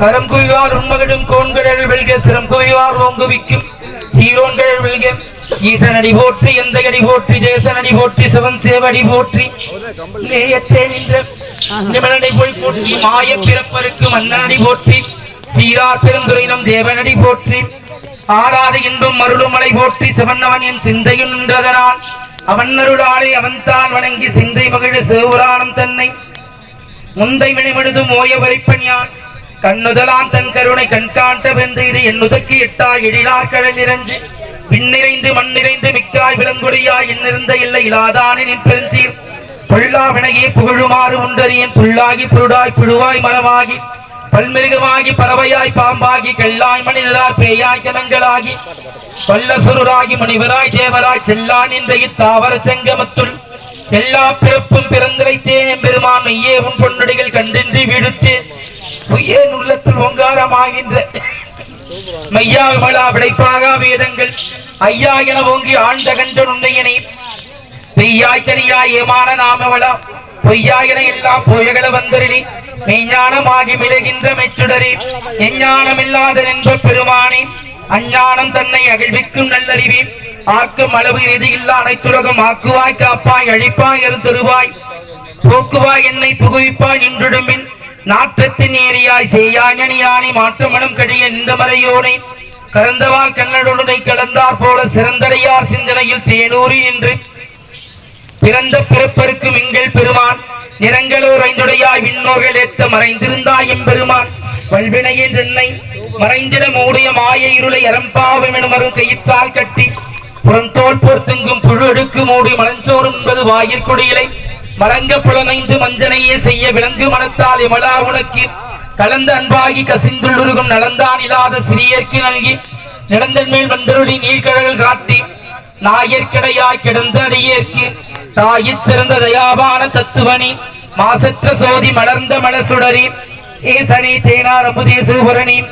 கரம் குவிவார் உண்மகளும் கோண்கடல் வெல்க சிரம் குவிவார் ஓங்குவிக்கும் சீரோன்கள் வெல்க. ஈசனடி போற்றி எந்த அடி போற்றி தேசனடி போற்றி சிவன் சேவடி போற்றி. நேயத்தே நின்ற நிமலனை போய் போற்றி மாய பிறப்பருக்கு மன்னனடி போற்றி. சீரார் பெருந்துரையினம் தேவனடி போற்றி. ஆறாத இன்பம் மருளுமலை போற்றி சிவன்னவன் என் சிந்தையும் நின்றதனால். அவன் அருளாளை அவன்தான் வணங்கி சிந்தை மகிழ சிவபுராணம் தன்னை. முந்தை மினிமழுது மோய வரைப்பணியான் கண்ணுதலான் தன் கருணை கண்காண்ட வென்று இது என்னுதற்கு இட்டாய் எழிலா கடல் நிறைஞ்சு விண்ணிறைந்து மண்ணிறைந்து மிக்காய் விலங்குடியாய் என்னிருந்த இல்லை இலாதானே நின் பெருஞ்சீர். பொல்லாவினையே புகழுமாறு உண்டறியேன் புல்லாகி புருடாய் புழுவாய் மரமாகி பல்மிருகமாகி பறவையாய் பாம்பாகி கல்லாய் மனிதராய் பேயாய் கலங்களாகி. வல்லசுராகி முனிவராய் தேவராய் செல்லான் இந்த இத்தாவர செங்கமத்துள். எல்லா பிறப்பும் பிறந்திரைத்தேன் பெருமான் மெய்யே உன் பொன்னடிகள் கண்டின்றி விடுத்து ஏன் உள்ளத்தில் ஓங்காரமாகின்ற மையா விமலா விடைப்பாகா வேதங்கள்? ஐயா என ஓங்கி ஆழ்ந்த கண்ட உண்மையனை. பெய்யாய் தனியாய் ஏமான நாமவளா பொய்யாயின எல்லாம் பொய்யகள வந்தருளி. மெய்ஞானமாகி மிளகின்ற மெச்சுடரே. எஞ்ஞானம் இல்லாத நின்ற பெருமானே. அஞ்ஞானம் தன்னை அகழ்விக்கும் நல்லறிவே. ஆக்கும் அளவு இறுதி இல்லா அனைத்துலகம் ஆக்குவாய் காப்பாய் அழிப்பாய் அருந்தருவாய் போக்குவாய் என்னை புகுவிப்பாய் நின்றுடுமின் நாற்றத்தின் ஏரியாய் செய்யாஞனியானி மாற்றமனும் கழிய இந்த மறையோனை கறந்தவால் கண்ணனுடனை கடந்தார் போல சிறந்தடையார் சிந்தனையில் தேனூரி நின்று பிறந்த பிறப்பருக்கு மிங்கள் பெருமான் நிறங்களோர் ஐந்துடையாய் விண்ணோர்கள் ஏத்த மறைந்திருந்தாய் எம்பெருமான். வல்வினையின் என்னை மறைந்திட மூடிய மாய இருளை அறம்பாவம் எனுமரும் கையிட்டால் கட்டி புறந்தோல் பொறுத்துங்கும் புழு எடுக்கு மூடி மலஞ்சோறு என்பது வாயிற்குடியிலை மறங்க மலங்க புலனைந்து மஞ்சனையே செய்ய விலங்கு மனத்தால் எமலா உனக்கு. கலந்த அன்பாகி கசிந்துள்ளுருகும் நலந்தான் இல்லாத சிறியர்க்கு நல்கி. நிலந்தன் மேல் வந்தருளி நீர்கழல் காட்டி. நாயற்கடையாய் கிடந்த அடியேற்கு. தாயிற் சிறந்த தயாபான தத்துவனி. மாசற்ற சோதி மலர்ந்த மலசுடரி ஏசனி தேனார் அமுதே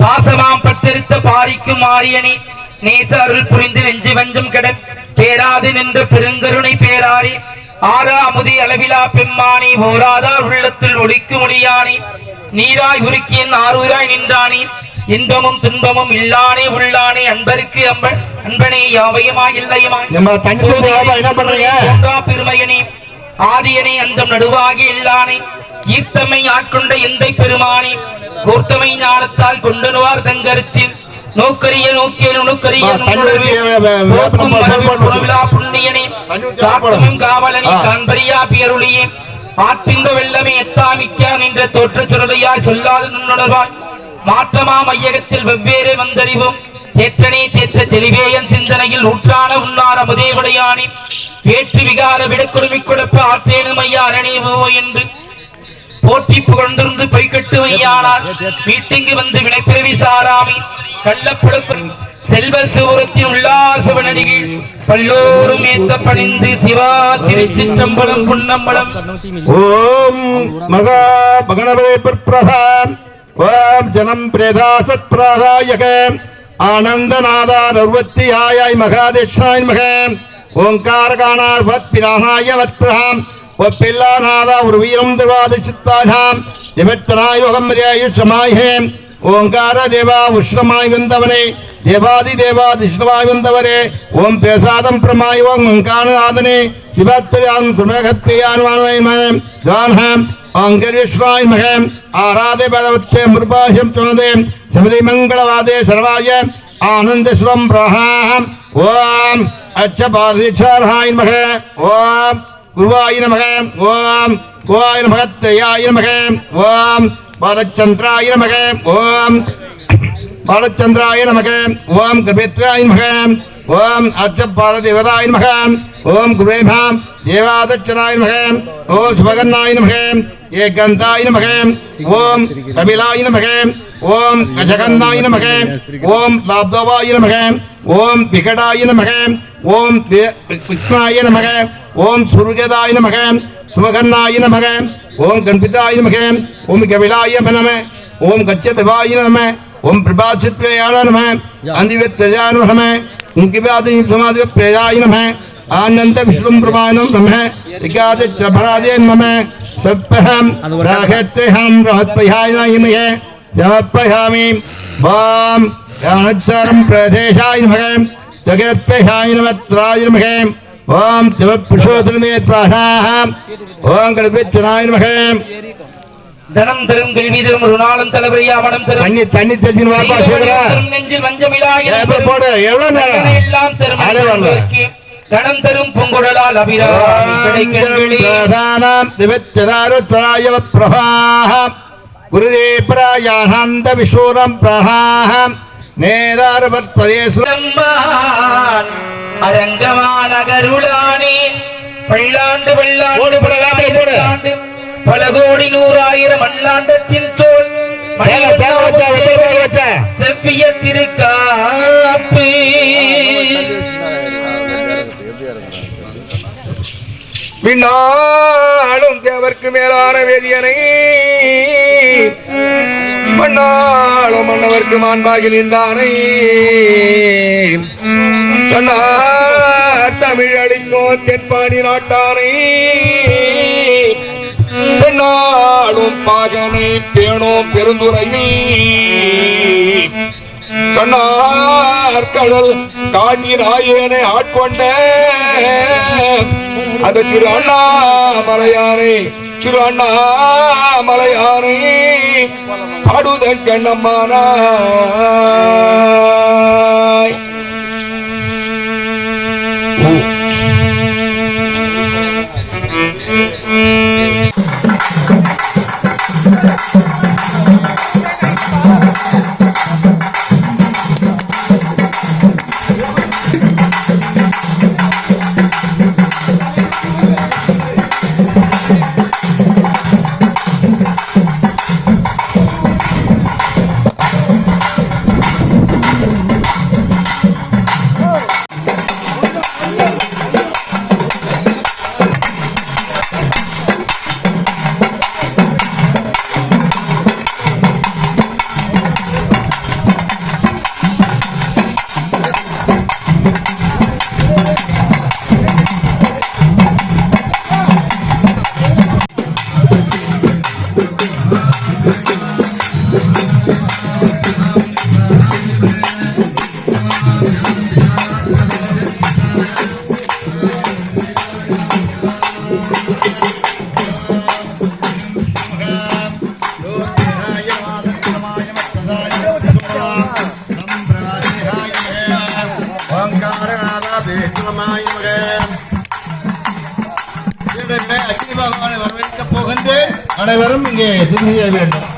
பாசமாம் பட்டெடுத்த பாரிக்கும் மாரியணி. நேச அருள் புரிந்து நெஞ்சு வஞ்சம் கெட பேராது நின்ற பெருங்கருணை பேராரி. ஆறா அமுதி அளவிலா பெம்மானி ஓராதார் உள்ளத்தில் ஒளிக்கு முடியானி நீராய் உருக்கியன் ஆரூராய் நின்றானி. இன்பமும் துன்பமும் இல்லானே உள்ளானே அன்பருக்கு அன்பன் அன்பனே யாவையுமாய் இல்லையுமாய் பெருமையனே. ஆதியனே அந்தம் நடுவாகி இல்லானே. ஈர்த்தமை ஆட்கொண்ட எந்தை பெருமானே. கோர்த்தமை ஞானத்தால் கொண்டனுவார் தங்கருத்தில் நோக்கரிய நோக்கிய நுணுக்கரிய புண்ணியனே காத்தமும் காவலனே. காண்பரியா பியருளியே ஆற்றிந்த வெள்ளமே எத்தாமிக்க நின்ற தோற்ற சுரதையாய் சொல்லாது நுண்ணுணர்வாய் மாற்றமா மையகத்தில் வெவ்வேறு வந்தறிவும். தேற்றனே தேற்ற தெளிவேயன் சிந்தனையில் ஊற்றான உன்னார் அமுதே உடையானே வேற்று விகார விடக்குடுமி கொடுப்பு ஆற்றேனும் ஐயா அரணேவோ என்று. போற்றி புகழ்ந்திருந்து பொய்கட்டு வையானார். வீட்டிங்கு வந்து வினைப்பிறவி சாராமி. கள்ளப்புழக்கும் செல்வ சிவரத்தின் உல்லாசவனடிகள் பல்லோரும் ஏத்த பணிந்து சிவா திருச்சிற்றம்பலம் புன்னம்பலம். ஓம் மகா மகனவே பிரதான். ஓம் ஜனம் பிரேதாசத் பிராதாயக ஆனந்தநாதா நர்வத்தி ஆயாய் மகாதேஷாய் மக ஓங்காரகானார் வத் பிராணாய வத் பிரகாம் ஒப்பில்லா நாதா ஒரு வீரம் திருவாதி சித்தாகாம் நிமித்தனாயோகம் ಓಂಕಾರ ದೇವ ಉಷ್ಣಮಾಯುಂದವನೇ ದೇವಾದಿ ದೇವ ದಿಷ್ಣವಾಯುಂದವನೇ ಓಂ ಪೇಸಾದಂ ಪ್ರಮಾಯ ಓಂ ಓಂಕಾರನಾದನೆ ಶಿವತ್ಪರ್ಯಾನ್ ಸುಮಗತ್ರಿಯಾನ್ವಾನ್ವಯಮನೆ ದ್ವಾನ್ಹಂ ಓಂಕರಿಶ್ವಾಯ ಮಹಂ ಆರಾಧೆ ಬಲವತ್ತೆ ಮೃಪಾಶಂ ತುಣದೆ ಸಮಿತಿ ಮಂಗಳವಾದೆ ಸರ್ವಾಯ ಆನಂದ ಸ್ವಂ ಪ್ರಹಾಂ ಓಂ ಅಚ್ಚ ಪಾರ್ಧಿಕ್ಷಾರ್ಹಾಯ ಮಹ ಓಂ ಗುರುವಾಯ ನಮಃ ಓಂ ಗೋವಾಯ ನಮಃ ತ್ರಯಾಯ ನಮಃ ಓಂ பாலச்சந்திராய நமக ஓம் பாலச்சந்திராய நமக ஓம் கபித்ராய நமக ஓம் அர்ச்சபால தேவதாய நமக ஓம் குபேபாம் தேவாதட்சணாய நமக ஓம் சுபகன்னாய நமக ஏகந்தாய நமக ஓம் கபிலாய நமக ஓம் கஜகன்னாய நமக ஓம் லாப்தவாய நமக ஓம் விகடாய நமக ஓம் விஷ்ணாய நமக ஓம் சுருஜதாய நமக சுமகன்னாய நமக ஓம் கண்பிதாய நமக ஓம் கபிலாய நம ஓம் கச்சதவாய நம ஓம் பிரபாசித்ரேயான நம அந்திவத்ரஜான நம உங்கிவாதி சமாதி பிரேயாய நம ஆனந்த விஷ்ணும் பிரமாணம் நம விகாத பிரபராதே நம சப்பஹம் ராகத்ரஹம் ரஹத்பயாய நமக ஜமப்பயாமி வாம் யானச்சாரம் பிரதேசாய நமக ஜகத்பயாய நமத்ராய நமக ஓம் சிவபுருஷோத்தமே பிராணாஹ ஓம் கல்பிச்சனாய நமக. தனம் தரும் கல்வி தரும் ஒரு நாளும் தலைவரையா மனம் தரும். தண்ணி தண்ணி தெரிஞ்சு வாப்பா சேகரா நெஞ்சில் வஞ்சமிலாய் ஏப்ப போடு எவ்வளவு நேரம்? எல்லாம் தரும் ஆளே வரல. கணம் தரும் பொங்குடலால் அபிராமி கிடைக்கண்களே பிரதானாம் திவச்சராருத்ராய பிரபாஹ குருதே பராயானந்த விசூரம் பிரகாஹ நேராரவத் பிரதேச சுரம்பான் அரங்கமான கருளானே பல்லாண்டு பல்லாண்டு. பல்லாண்டு பல கோடி நூறாயிரம் அல்லாண்டத்தின் தோல். செவ்விய திருக்காப்பு விண்ணாளும் தேவர்க்கு மேலான வேதியனை மண்ணாளும் மன்னவர்க்கு மாண்பாகி நின்றானை. சொன்னார் தமிழ் அடிக்கோ தென்பாடி நாட்டானை. பெண்ணாளும் பாகனை பேணோம் பெருந்துரையை கண்ணார் கடல் காட்டின் ஆயனை ஆட்கொண்ட. அதற்கு அண்ணா அண்ணாமலையானே திரு அண்ணாமலையானே பாடுதன் கண்ணம்மானாய். Iya, 呢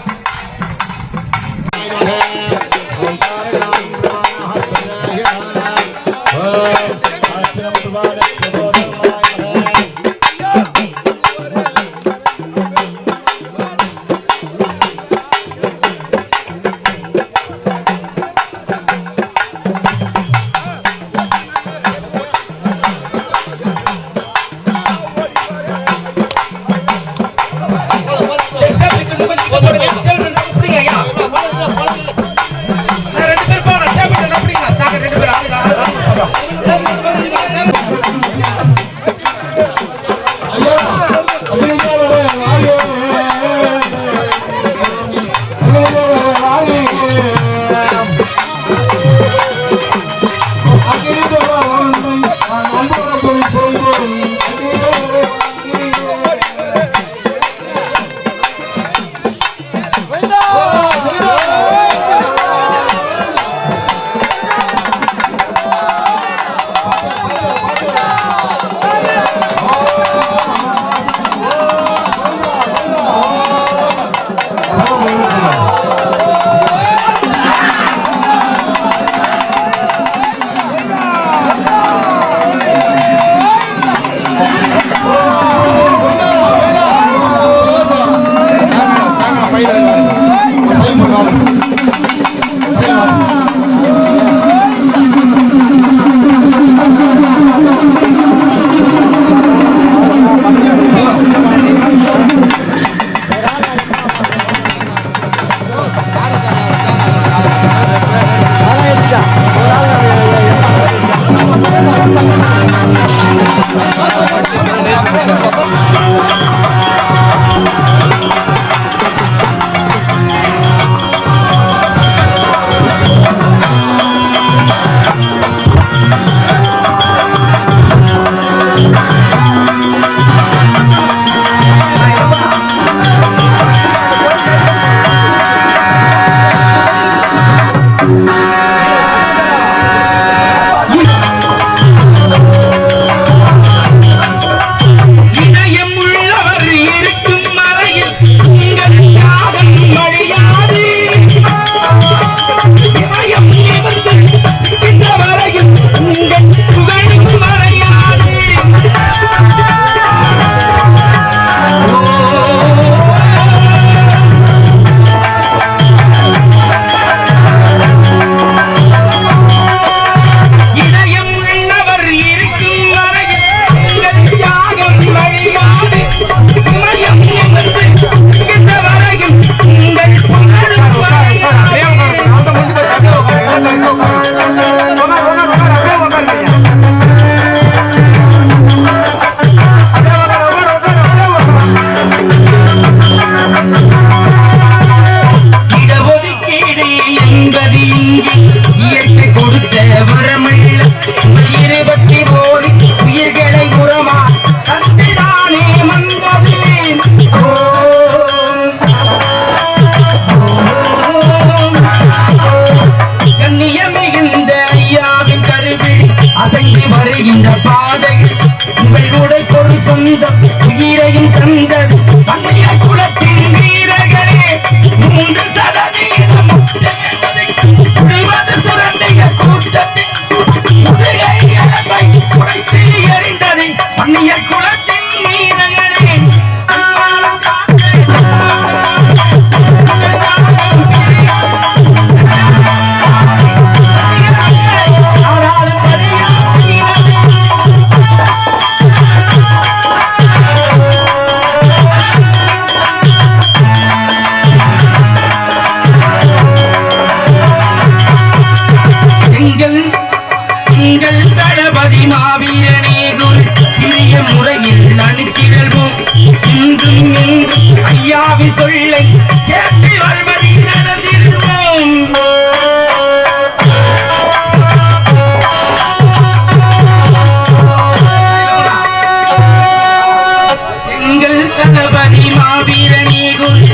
தகவலி மாவீரனே குறி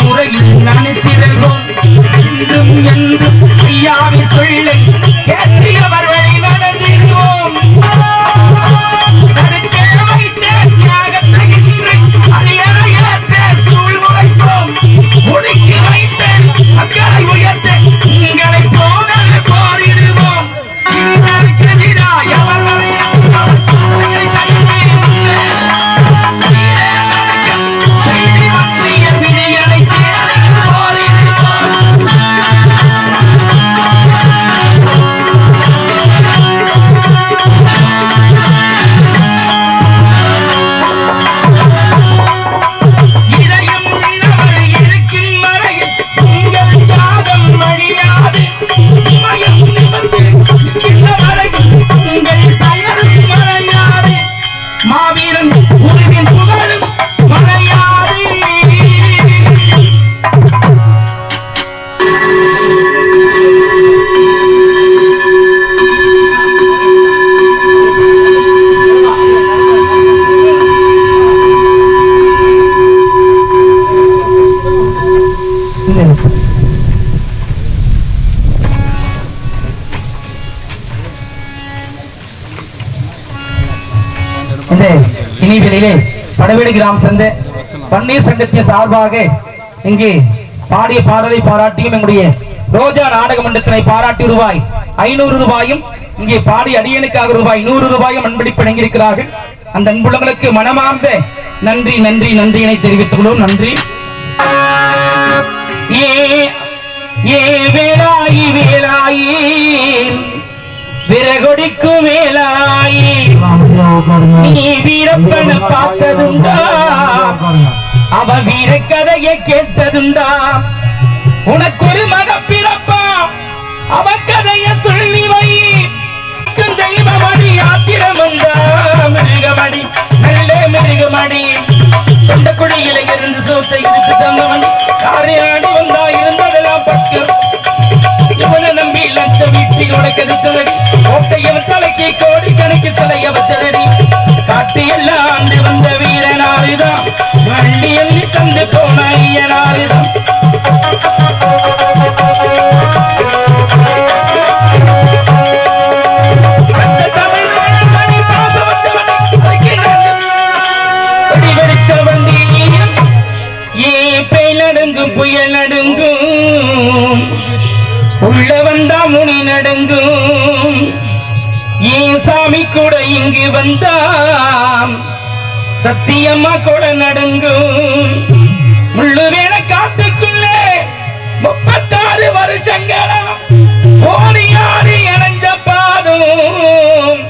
முறையில் நினைத்து படவேடு சந்தை. பன்னீர் சங்கத்தின் சார்பாக இங்கு பாடிய பாடலை பாராட்டியும் எங்களுடைய ரோஜா நாடக மன்றத்தினை பாராட்டி ரூபாய் ஐநூறு ரூபாயும் இங்கே பாடி அடியனுக்காக ரூபாய் நூறு ரூபாயும் அன்பளிப்பு வழங்கியிருக்கிறார்கள் அந்த அன்புள்ளங்களுக்கு மனமார்ந்த நன்றி நன்றி நன்றியினை தெரிவித்துக் கொள்வோம். நன்றி. ஏ ஏ வேலாயி வேலாயி விறகொடிக்கும் வேலாயி நீ வீரப்பன பார்த்ததுண்டா. அவ வீர கதையை கேட்டதுண்டா. உனக்கு ஒரு மக பிறப்பா அவ கதைய சொல்லி வை. தெய்வமடி ஆத்திரமுண்டா மிருகமடி நல்ல மிருகமடி சொந்த குடியில இருந்து சோத்தை இருக்கு தந்தவன். யாரை ஆடி வந்தா இருந்ததெல்லாம் பக்கம். இவனை நம்பி லட்ச வீட்டில் உனக்கது சொல்லடி கோட்டையவன் தலைக்கு கோடி கணக்கு சிலைய வச்சதடி காட்டு எல்லாம் ஆண்டு வந்த வீரனாருதான். வள்ளி எண்ணி தந்து போன ஐயனாருதான். சத்தியமா கூட நடுங்கும். முள்ளு காட்டுக்குள்ளே முப்பத்தாறு வருஷங்களா ஓடியாடி இணைஞ்ச பாதும்.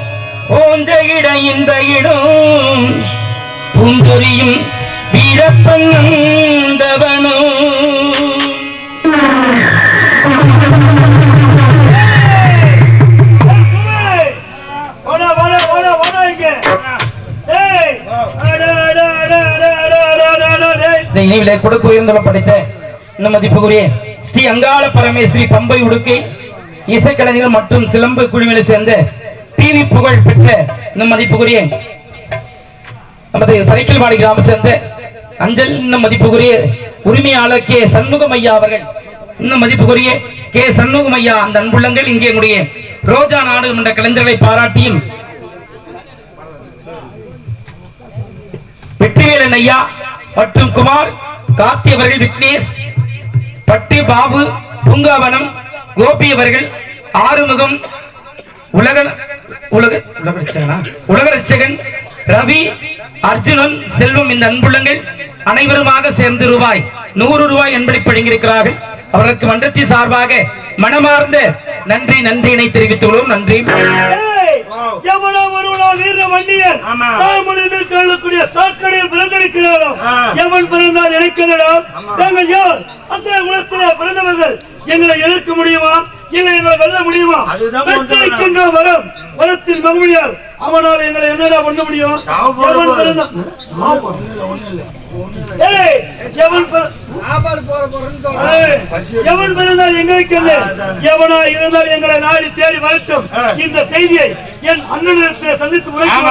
போன்ற இட இந்த இடம். பூந்தொரியும் வீரப்பன் நினைவிலே இந்த இணைவிலே படைத்த இந்த மதிப்புக்குரிய ஸ்ரீ அங்காள பரமேஸ்வரி பம்பை உடுக்கை இசைக்கலைஞர்கள் மற்றும் சிலம்பு குழுவினை சேர்ந்த டிவி புகழ் பெற்ற இந்த மதிப்புக்குரிய நமது சரைக்கில்வாடி கிராம சேர்ந்த அஞ்சல் இந்த மதிப்புக்குரிய உரிமையாளர் கே. சண்முகம் ஐயா அவர்கள். இந்த மதிப்புக்குரிய கே. சண்முகம் ஐயா அந்த அன்புள்ளங்கள் இங்கே என்னுடைய ரோஜா நாடுமன்ற கலைஞர்களை பாராட்டியும் வெற்றிவேலன் ஐயா மற்றும் குமார் கார்த்தி அவர்கள் விக்னேஷ் பட்டு பாபு பூங்காவனம் கோபி அவர்கள் ஆறுமுகம் உலக உலக உலக ரட்சகன் ரவி அர்ஜுனன் செல்வம் இந்த அன்புள்ளங்கள் அனைவருமாக சேர்ந்து ரூபாய் நூறு ரூபாய் என்பதை பழங்கியிருக்கிறார்கள். அவர்களுக்கு மன்றத்தின் சார்பாக மனமார்ந்த நன்றி நன்றியினை தெரிவித்துள்ளோம் நன்றி. எவனோ ஒருவனோ வீர வண்டியன் தாய்மொழியில் சொல்லக்கூடிய சாக்கடையில் பிறந்திருக்கிறாரோ? எவன் பிறந்தால் இணைக்கிறதோ நாங்கள் யார்? அந்த குலத்திலே பிறந்தவர்கள். எங்களை எதிர்க்க முடியுமா? இல்லை எங்களை வெல்ல முடியுமா? பெற்றிருக்கின்ற வரம். வரத்தின் மகிழ்ச்சியார் அவனால் எங்களை என்னடா பண்ண முடியும்? எவன் பிறந்த ஏய், எவன் பிற- ஏய், எவன் பிறந்தால் எங்களுக்கு? எவனா இருந்தால் எங்களை நாடி தேடி வரட்டும் இந்த செய்தியை என் அண்ணனிடத்தில் சந்தித்து உரைக்கும்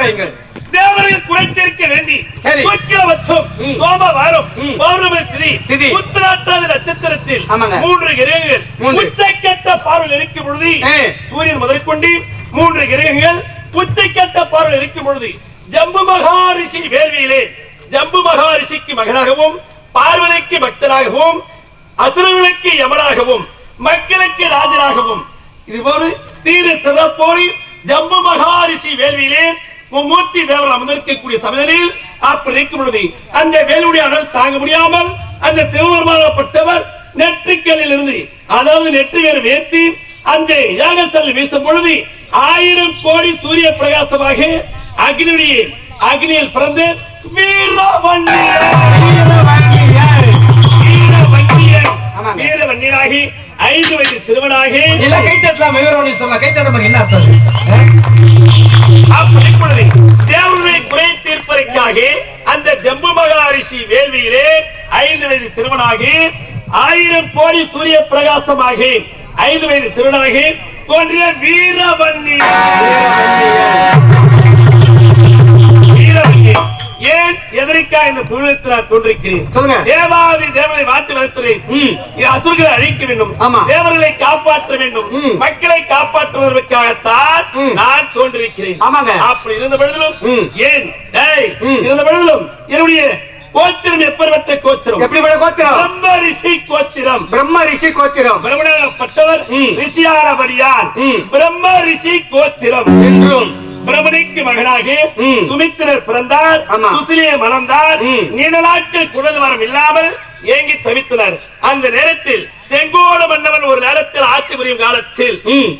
உரையுங்கள் தேவர்கள் குறைத்திருக்க வேண்டி சரி. சுக்கிரபட்சம் ம். சோமவாரம் ம். பௌர்ணமி திதி திதி. உத்திராட்டாதி நட்சத்திரத்தில். மூன்று கிரகங்கள். உச்சக்கட்ட பார்வையில் இருக்கும் பொழுது. சூரியன் முதற்கொண்டு மூன்று கிரகங்கள் உச்சக்கட்ட பார்வையில் இருக்கும் பொழுது ஜம்பு மகாரிஷி வேள்வியிலே ஜம்பு மகாரிஷிக்கு மகனாகவும் பார்வதிக்கு பக்தராகவும் அசுரர்களுக்கு யமனாகவும் மக்களுக்கு ராஜனாகவும் இது ஒரு தீர சிறப்போடு ஜம்பு மகாரிஷி வேள்வியிலே மும்மூர்த்தி தேவர் அமர்ந்திருக்கக்கூடிய சமயத்தில் அப்படி இருக்கும் பொழுது அந்த வேலுடைய அனல் தாங்க முடியாமல் அந்த சிவபெருமானப்பட்டவர் நெற்றிக்கல்லில் இருந்து அதாவது நெற்றி வேறு வேர்த்தி அந்த யாகத்தில் வீசும் பொழுது ஆயிரம் கோடி சூரிய பிரகாசமாக அக்னியுடைய அக்னியில் பிறந்து. வீரவன்னியராகி ஐந்து வயது சிறுவனாகி இல்ல கைத்தட்டலாம் என்ன அர்த்தம் அப்படிப்பொழுது தேவனுடைய குறை தீர்ப்பதற்காக அந்த ஜம்பு மகாரிஷி வேள்வியிலே ஐந்து வயது திருமணாகி ஆயிரம் கோடி சூரிய பிரகாசமாக ஐந்து வயது திருமணாகி தோன்றிய வீரவன்னி எதற்காக இந்த புனிதத்தில் நான் தோன்றிருக்கிறேன் சொல்லுங்க. தேவாதி தேவனை மாற்றி வளர்த்துறேன் ம். அசுரர்களை அழிக்க வேண்டும் ஆமா. தேவர்களை காப்பாற்ற வேண்டும். மக்களை காப்பாற்றுவதற்காகத்தான். நான் தோன்றிருக்கிறேன் ஆமாங்க. அப்படி இருந்த பொழுதிலும். ஏன். இருந்த பொழுதிலும் என்னுடைய கோத்திரம் எப்பேற்பட்ட கோத்திரம் எப்படிப்பட்ட கோத்திரம் பிரம்ம ரிஷி கோத்திரம் பிரம்ம ரிஷி கோத்திரம் பிரம்மணப்பட்டவர் ம். ரிஷியானபடியால். பிரம்ம ரிஷி கோத்திரம் என்றும் பிரமணிக்கு மகனாக. சுமித்திரர் பிறந்தார். சுசிலியை மணந்தார் ம். நீண்ட நாட்கள் குழல் வரம் இல்லாமல் ஏங்கி தவித்தனர் அந்த நேரத்தில் செங்கோட மன்னவன் ஒரு நேரத்தில் ஆட்சி புரியும் காலத்தில்.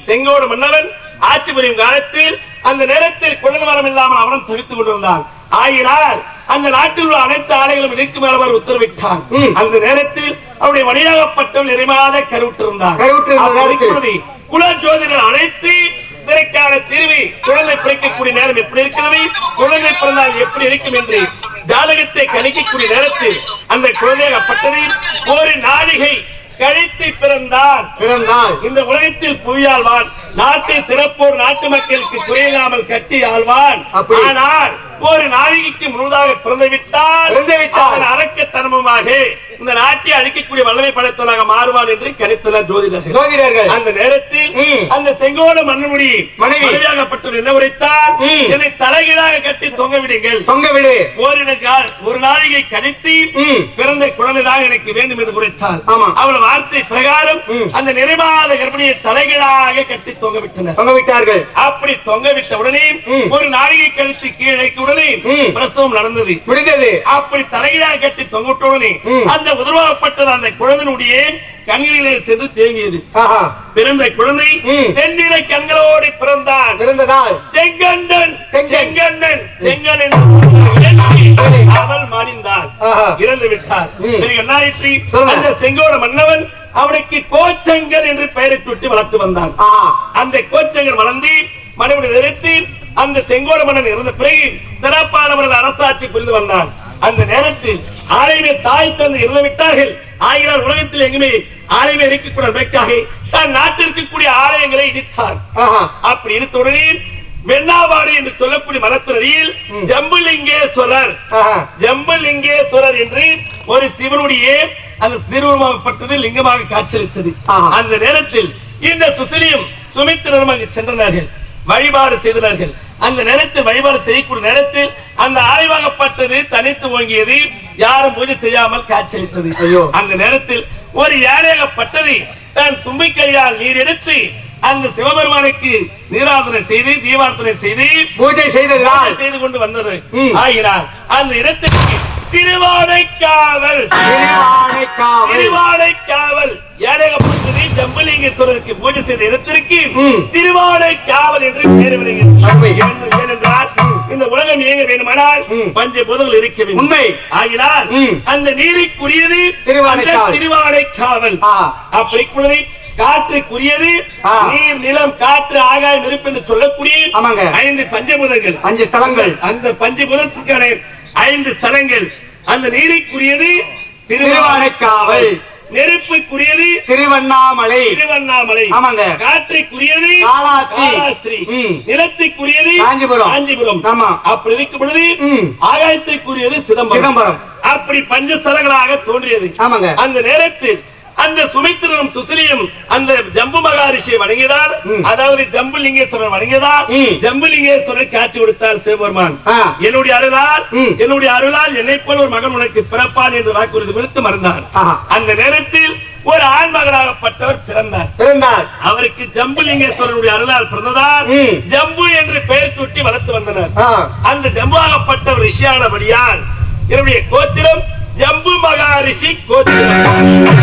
செங்கோட மன்னவன் ஆட்சி புரியும் காலத்தில் அந்த நேரத்தில் குழல் வரம் இல்லாமல் அவனும் தவித்துக் கொண்டிருந்தான் ஆயினால் அந்த நாட்டில் உள்ள அனைத்து ஆலைகளும் இணைக்கு மேலவர் உத்தரவிட்டான். அந்த நேரத்தில் அவருடைய வழியாகப்பட்டவள் நேரத்தில். இருக்கிறது. குல ஜோதிடர் அனைத்து இதற்கான தீர்வு குழந்தை பிறக்கக்கூடிய நேரம் எப்படி இருக்கிறது? குழந்தை பிறந்தால் எப்படி இருக்கும் என்று ஜாதகத்தை கணிக்கக்கூடிய நேரத்தில் அந்த குழந்தையாகப்பட்டது ஒரு நாழிகை கழித்து பிறந்தார் பிறந்தால் இந்த உலகத்தில் புவியாழ்வான் நாட்டை சிறப்போர் நாட்டு மக்களுக்கு குறையில்லாமல் கட்டி ஆழ்வான். ஆனால் ஒரு நாழிகைக்கு முழுதாக பிறந்து விட்டால் பிறந்து விட்டால். அவன் அரக்கத்தனமுமாக இந்த நாட்டை அழிக்கக்கூடிய வல்லமை படைத்தவனாக மாறுவான் என்று கணித்தனர் ஜோதிடர்கள் ஜோதிடர்கள் அந்த நேரத்தில். அந்த செங்கோட மன்னனுடைய மனைவி. மனைவியாகப்பட்டவர் என்ன உரைத்தார். என்னை தலைகீழாக கட்டி தொங்க விடுங்கள் தொங்க விடு ஓரின கா- ஒரு நாளிகை கழித்து ம். பிறந்த குழந்தைதான் எனக்கு வேண்டும் என்று உரைத்தார் ஆமா. அவள் வார்த்தை பிரகாரம். அந்த நிறைவாத கர்ப்பிணியை தலைகீழாக கட்டி தொங்க விட்டனர் தொங்க விட்டார்கள் அப்படி தொங்க விட்ட உடனே. ஒரு நாளிகை கழித்து கீழே உடனே. பிரசவம் நடந்தது. முடிந்தது. அப்படி தலைகீழாக கட்டி தொங்க விட்ட உடனே. அந்த உருவாக்கப்பட்டது அந்த குழந்தையினுடைய கண்களிலே சென்று தேங்கியது. பிறந்த குழந்தை. தென்னிற கண்களோடு பிறந்தான். பிறந்ததால். செங்கண்டன். செங்கண்ணன் செங்கன் அவள் மடிந்தாள். இறந்து விட்டார். அந்த செங்கோட மன்னவன் அவனுக்கு கோச்சங்கர் என்று பெயரைச் சுட்டி வளர்த்து வந்தான். அந்த கோச்சங்கர் வளர்ந்து மனைவி நிறுத்தி அந்த செங்கோட மன்னன் இருந்த பிறகு சிறப்பானவர்கள் அரசாட்சி புரிந்து வந்தான். அந்த நேரத்தில் ஆலயமே தாய் தந்து இறந்து விட்டார்கள். உலகத்தில் எங்குமே ஆலயமே இருக்கக்கூடாது என்பதற்காக தான் நாட்டில் இருக்கக்கூடிய ஆலயங்களை இடித்தார் அப்படி இருந்த உடனே வெண்ணாவாடு என்று சொல்லக்கூடிய மரத்தினரில் ஜம்புலிங்கேஸ்வரர். ஜம்புலிங்கேஸ்வரர் என்று ஒரு சிவனுடைய அந்த திருவுருவப்பட்டது லிங்கமாக காட்சியளித்தது. அந்த நேரத்தில் இந்த சுசிலியும் சுமித்திரரும் அங்கு சென்றனார்கள் வழிபாடு செய்தனார்கள் அந்த நேரத்தில் வழிபாடு செய்யக்கூடிய நேரத்தில் அந்த ஆய்வாகப்பட்டது தனித்து ஓங்கியது யாரும் பூஜை செய்யாமல் காட்சியளித்தது. அந்த நேரத்தில் ஒரு யாரையாகப்பட்டது தன் தும்பிக்கையால் நீர் எடுத்து அந்த சிவபெருமானுக்கு நீராதனை செய்து தீபார்த்தனை செய்து பூஜை பூஜை செய்து கொண்டு வந்தது. ஆகிறார் அந்த இடத்திற்கு திருவானைக்காவல் திருவானைக்காவல் ஏழைகப்பட்டது ஜம்பலிங்கேஸ்வரருக்கு பூஜை செய்த இடத்திற்கு. திருவானைக்காவல் என்று. ஏன்- ஏனென்றால் இந்த உலகம் இயங்க வேண்டுமானால் ம். பஞ்சபூதங்கள் இருக்க வேண்டும் உண்மை. ஆகினால். அந்த நீதிக்குரியது திருவானைக்காவல். அந்த திருவானைக்காவல். அப்படி இப்பொழுது காற்றுக்குரியது. நீர் நிலம் காற்று ஆகாயம் நெருப்பு என்று சொல்லக்கூடிய ஆமாங்க. ஐந்து பஞ்சபூதங்கள் அஞ்சு ஸ்தலங்கள் அந்த பஞ்சபூதத்துக்கான ஐந்து ஸ்தலங்கள் அந்த நீரைக்குரியது திருவானைக்காவல். நெருப்புக்குரியது திருவண்ணாமலை திருவண்ணாமலை ஆமாங்க காற்றைக்குரியது காலாஸ்திரி. நிலத்துக்குரியது காஞ்சிபுரம். காஞ்சிபுரம் ஆமா. அப்படி இருக்கும் பொழுது. ஆகாயத்துக்குரியது சிதம்பரம் சிதம்பரம் அப்படி பஞ்சஸ்தலங்களாக தோன்றியது ஆமாங்க அந்த நேரத்தில் அந்த சுமித்திரனும் சுசிலியும் அந்த ஜம்பு மகாரிஷியை வணங்கியதால். அதாவது ஜம்பு லிங்கேஸ்வரர் வணங்கியதால். ஜம்பு லிங்கேஸ்வரர் காட்சி கொடுத்தார் சிவபெருமான். என்னுடைய அருளால். என்னுடைய அருளால் என்னை போல ஒரு மகன் உனக்கு பிறப்பான் என்று வாக்குறுதி கொடுத்து மறந்தார். அந்த நேரத்தில் ஒரு ஆண் மகனாகப்பட்டவர் பிறந்தார் பிறந்தார் அவருக்கு ஜம்புலிங்கேஸ்வரனுடைய அருளால் பிறந்ததால். ஜம்பு என்று பெயர் சுட்டி வளர்த்து வந்தனர். அந்த ஜம்புவாகப்பட்டவர் ரிஷியானபடியால் என்னுடைய கோத்திரம் ஜம்பு மகாரிஷி கோத்திரம்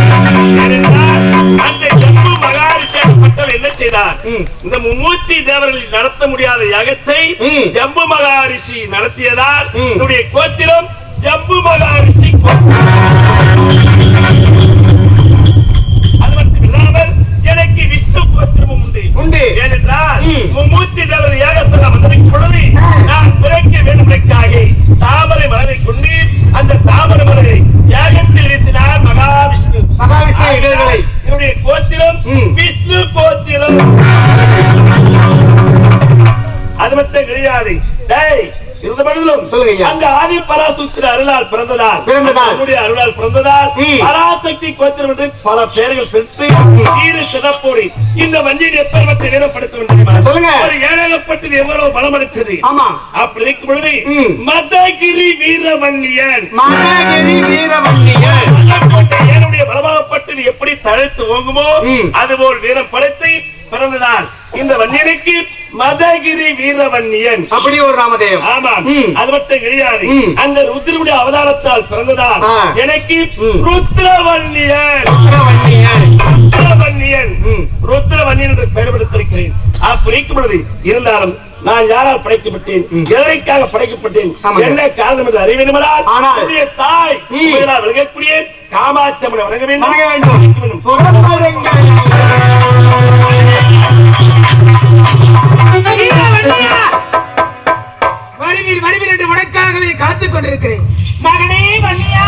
ம். இந்த மும்மூர்த்தி தேவர்களில் நடத்த முடியாத யாகத்தை. ஜம்பு மகாரிஷி நடத்தியதால். என்னுடைய கோத்திரம் ஜம்பு மகாரிஷி கோத்திரம் அது மட்டும் இல்லாமல் எனக்கு விஷ்ணு கோத்திரமும் உண்டு ஏனென்றால் ம். மும்மூர்த்தி தேவர் யாகத்தில் வந்திருக்கும் பொழுது நான் பிறக்க வேண்டுமெனக்காக தாமரை மலரை கொண்டு அந்த தாமரை மலரை யாகத்தில் வீசினார் மகாவிஷ்ணு மகாவிஷ்ணு. என்னுடைய கோத்திரம். விஷ்ணு கோத்திரம் அது மட்டும் கிடையாது டேய் இருந்த பொழுதிலும் சொல்லுங்க. அந்த ஆதி பராசக்தி அருளால் பிறந்ததால் பிறந்ததால். நம்முடைய அருளால் பிறந்ததால் ம். பராசக்தி கோத்திரம் என்று பல பெயர்கள் பெற்று சிறப்போடு இந்த வஞ்சியின் எப்பேற்பட்ட நிலப்படுத்த சொல்லுங்க. ஒரு ஏழகப்பட்டது எவ்வளவு பலமளித்தது ஆமா அப்படி இருக்கும் பொழுது. மதகிரி வீரவன்னியன் மகாகிரி வீரவன்னியர் மதக்கோட்டை ஏனுடைய பலமாகப்பட்டது எப்படி தழைத்து ஓங்குமோ. அதுபோல் வீரம் படைத்து பிறந்ததால் இந்த வன்னியனுக்கு மதகிரி வீரவன்னியன். அப்படி ஒரு ராமதேவ் ஆமாம். அது மட்டும் கிடையாது. அந்த ருத்ரனுடைய அவதாரத்தால் பிறந்ததால். எனக்கு. ருத்ரவன்னியன். ருத்ரவன்னியன். ம். ருத்ரவன்னியன் என்று பெயர் கொடுத்திருக்கிறேன் அப்படி இருக்கும் பொழுது இருந்தாலும் நான் யாரால் படைக்கப்பட்டேன்? எதற்காக படைக்கப்பட்டேன். என்ன காரணம் என்று அறிய வேண்டுமானால் என்னுடைய தாய் ம். உமையினால் விளங்கக்கூடிய காமாட்சி அம்மனை வணங்க வேண்டும். வருவீர் வருவீர் என்று உனக்காகவே காத்துக் கொண்டிருக்கிறேன். மகனே பண்ணியா